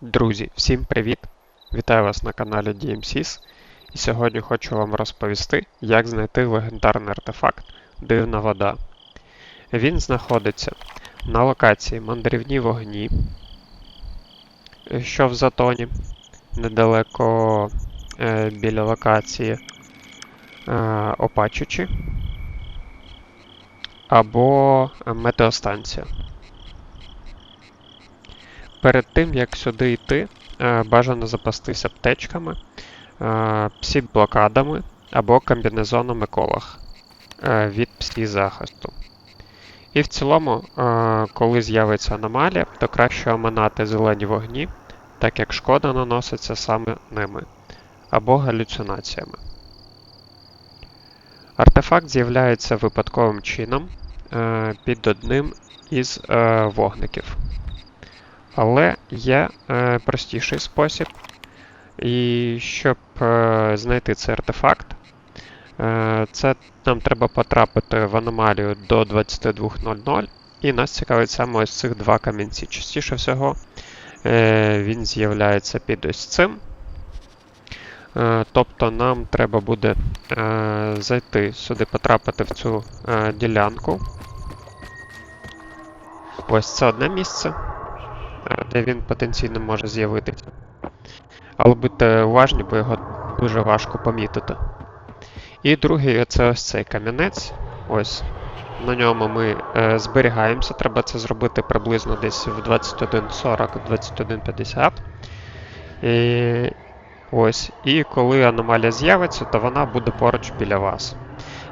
Друзі, всім привіт! Вітаю вас на каналі DMSIS. І сьогодні хочу вам розповісти, як знайти легендарний артефакт Дивна вода. Він знаходиться на локації Мандрівні вогні, що в затоні, недалеко е, біля локації е, Опачучі або метеостанція. Перед тим, як сюди йти, е, бажано запастись аптечками, е, псі-блокадами або комбінезоном еколог е, від псі-захисту. І в цілому, коли з'явиться аномалія, то краще оминати зелені вогні, так як шкода наноситься саме ними або галюцинаціями. Артефакт з'являється випадковим чином під одним із вогників. Але є е, простіший спосіб. І щоб е, знайти цей артефакт, е, це нам треба потрапити в аномалію до 22.00, і нас цікавить саме ось цих два камінці. Частіше всього е, він з'являється під ось цим. Е, тобто нам треба буде е, зайти сюди, потрапити в цю е, ділянку. Ось це одне місце де він потенційно може з'явитися. Але будьте уважні, бо його дуже важко помітити. І другий це ось цей камінець. Ось. На ньому ми е, зберігаємося. Треба це зробити приблизно десь в 21.40-21.50. І ось. І коли аномалія з'явиться, то вона буде поруч біля вас.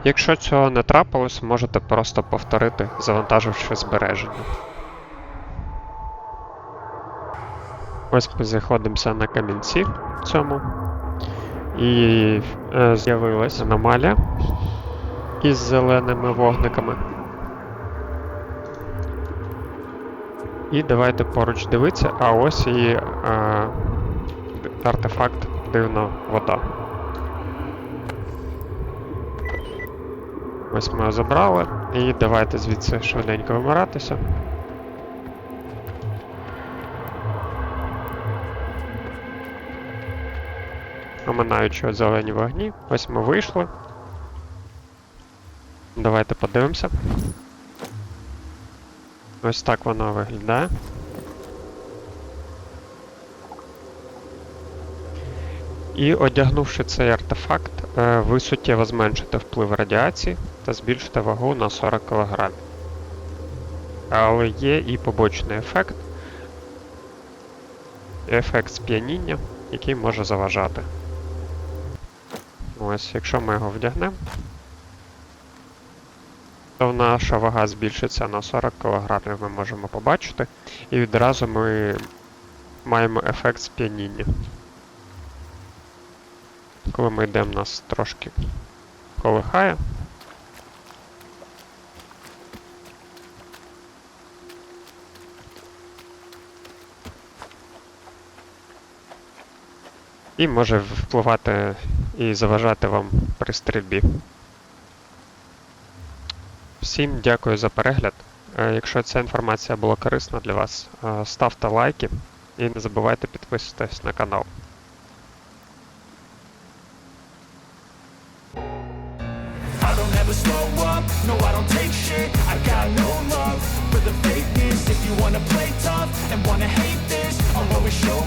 Якщо цього не трапилось, можете просто повторити, завантаживши збереження. Ось ми знаходимося на камінці цьому. І е, з'явилась аномалія із зеленими вогниками. І давайте поруч дивитися, а ось і е, артефакт дивна вода. Ось ми його забрали. І давайте звідси швиденько вимиратися. Оминаючи зелені вогні. Ось ми вийшли. Давайте подивимося. Ось так воно виглядає. І одягнувши цей артефакт, е, ви суттєво зменшите вплив радіації та збільшите вагу на 40 кг. Але є і побочний ефект. Ефект сп'яніння, який може заважати. Ось, якщо ми його вдягнемо, то наша вага збільшиться на 40 кг, ми можемо побачити. І відразу ми маємо ефект сп'яніння. Коли ми йдемо, нас трошки колихає. І може впливати і заважати вам при стрільбі. Всім дякую за перегляд. Е, Якщо ця інформація була корисна для вас, е, ставте лайки і не забувайте підписуватись на канал. Up, wanna play tough and wanna hate this I'll always show